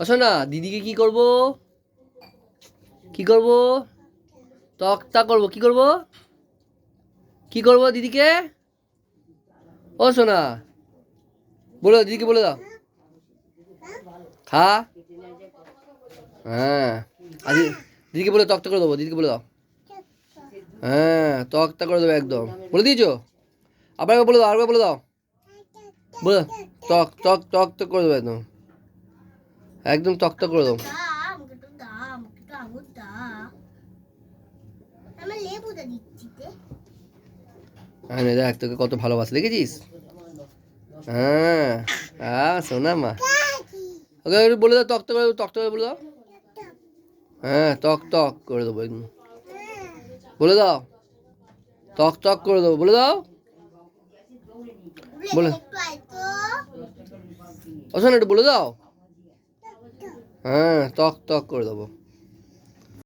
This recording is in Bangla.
আসো না দিদিকে কি করব? কি করব? তক্তা করব। কি করব? কি করব দিদিকে? ও সোনা, বলে দাও, দিদিকে বলে দাও। খা। হ্যাঁ। আর দিদিকে বলে তক্তা করে দেবো, দিদিকে বলে দাও। হ্যাঁ তক্তা করে দেবো একদম। বলে দিয়েছ? আবার বলে দাও, আরেকবার বলে দাও। বলে। টক টক টক টক করে দেবো একদম। একদম তক্তা করে দেবো দা আমাকে তো দা আমাকে তো আঙুর দা আমার লেবুটা দিচ্ছি তে। হ্যাঁ দেখ তোকে কত ভালোবাসে দেখেছিস? হ্যাঁ আ শোনা মা। ওকে একটু বলে দাও তক্তা করে তক্তা করে বলে দাও। হ্যাঁ টক টক করে দেবো একদম। বলে দাও। টক টক করে দেবো বলে দাও। বলে। একটু একটু বলে দাও। হ্যাঁ টক টক করে দেবো।